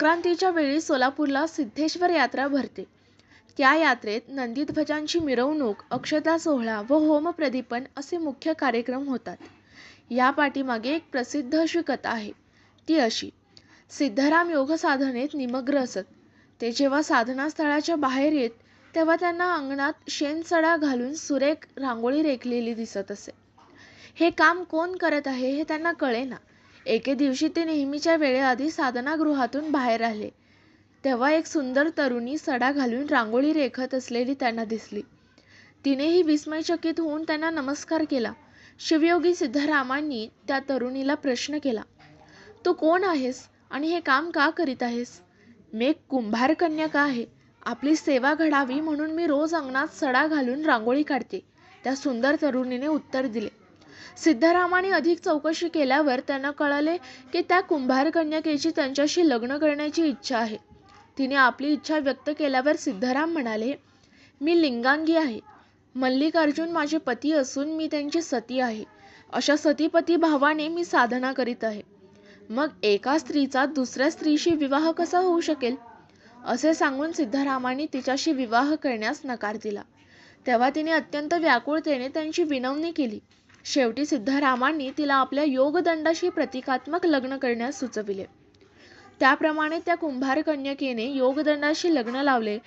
संक्रांतीच्या वेळी सोलापूरला सिद्धेश्वर यात्रा भरते. त्या यात्रेत नंदीध्वजांची मिरवणूक अक्षता सोहळा व होमप्रदीपन असे मुख्य कार्यक्रम होतात. या पाठीमागे एक प्रसिद्ध अशी कथा आहे. ती अशी सिद्धराम योगसाधनेत निमग्न असत. ते जेव्हा साधनास्थळाच्या बाहेर येत तेव्हा त्यांना अंगणात शेणसडा घालून सुरेख रांगोळी रेखलेली दिसत असे. हे काम कोण करत आहे हे त्यांना कळेना. एके दिवशी ते नेहमीच्या वेळेआधी साधनागृहातून बाहेर आले. तेव्हा एक सुंदर तरुणी सडा घालून रांगोळी रेखत असलेली त्यांना दिसली. तिनेही विस्मयचकित होऊन त्यांना नमस्कार केला. शिवयोगी सिद्धरामांनी त्या तरुणीला प्रश्न केला तू कोण आहेस आणि हे काम का करीत आहेस? मी एक कुंभार का आहे? आपली सेवा घडावी म्हणून मी रोज अंगणात सडा घालून रांगोळी काढते. त्या सुंदर तरुणीने उत्तर दिले सिद्धरामाने अधिक चौकशी केल्यावर त्यांना कळाले की त्या कुंभार कन्यकेची त्यांच्याशी लग्न करण्याची इच्छा आहे. तिने आपली इच्छा व्यक्त केल्यावर सिद्धराम म्हणाले मी लिंगांगी आहे. मल्लिकार्जुन माझे पती असून मी त्यांची सती आहे. अशा सतीपती भावाने मी साधना करीत आहे. मग एका स्त्रीचा दुसऱ्या स्त्रीशी विवाह कसा होऊ शकेल? असे सांगून सिद्धारामांनी तिच्याशी विवाह करण्यास नकार दिला. तेव्हा तिने अत्यंत व्याकुळतेने त्यांची विनवणी केली. शेवटी सिद्धरामांनी तिला आपल्या योगदंडाशी प्रतिकात्मक लग्न करण्यास सुचविले. त्याप्रमाणे त्या कुंभार कन्यकेने योगदंडाशी लग्न लावले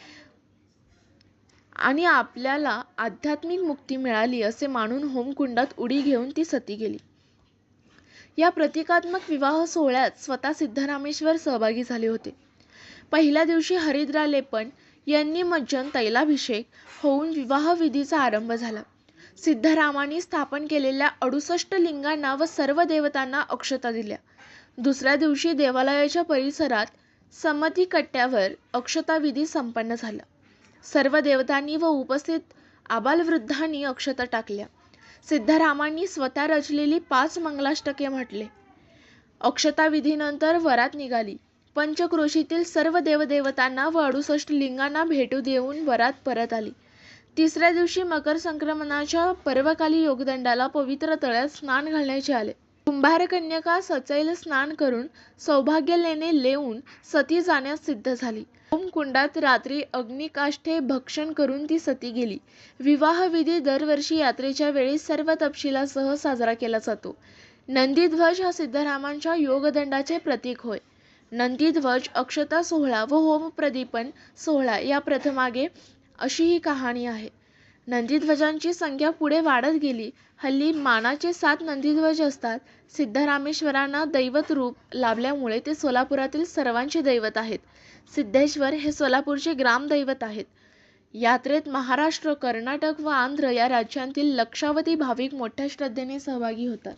आणि आपल्याला आध्यात्मिक मुक्ती मिळाली असे मानून होमकुंडात उडी घेऊन ती सती गेली. या प्रतिकात्मक विवाह सोहळ्यात स्वतः सिद्धरामेश्वर सहभागी झाले होते. पहिल्या दिवशी हरिद्रालेपन यांनी मज्जन तैलाभिषेक होऊन विवाहविधीचा आरंभ झाला. सिद्धरामांनी स्थापन केलेल्या अडुसष्ट लिंगांना व सर्व देवतांना अक्षता दिल्या. दुसऱ्या दिवशी देवालयाच्या परिसरात समती कट्ट्यावर अक्षताविधी संपन्न झाला. सर्व देवतांनी व उपस्थित आबालवृद्धांनी अक्षता टाकल्या. सिद्धरामांनी स्वतः रचलेली पाच मंगलाष्टके म्हटले. अक्षताविधीनंतर वरात निघाली. पंचक्रोशीतील सर्व देवदेवतांना व अडुसष्ट लिंगांना भेटू देऊन वरात परत आली. तिसऱ्या दिवशी मकर संक्रमणाच्या पर्वकाली योगदंडाला पवित्र तळ्यात स्नान घालण्याचे आले. कुंभारकन्यका सचैल स्नान करून सौभाग्य लेणे लेऊन सती जाण्यास सिद्ध झाली. होमकुंडात रात्री अग्निकाष्ठे भक्षण करून ती सती गेली. विवाहविधी दरवर्षी यात्रेच्या वेळी सर्व तपशिलासह साजरा केला जातो. नंदीध्वज हा सिद्धरामांच्या योगदंडाचे प्रतीक होय. नंदीध्वज अक्षता सोहळा व होम प्रदीपन सोहळा या प्रथमागे अशी ही कहाणी आहे. नंदीध्वजांची संख्या पुढे वाढत गेली. हल्ली मानाचे सात नंदीध्वज असतात. सिद्धरामेश्वरांना दैवत रूप लाभल्यामुळे ते सोलापुरातील सर्वांचे दैवत आहेत. सिद्धेश्वर हे सोलापूरचे ग्रामदैवत आहेत. यात्रेत महाराष्ट्र कर्नाटक व आंध्र या राज्यांतील लक्षावधी भाविक मोठ्या श्रद्धेने सहभागी होतात.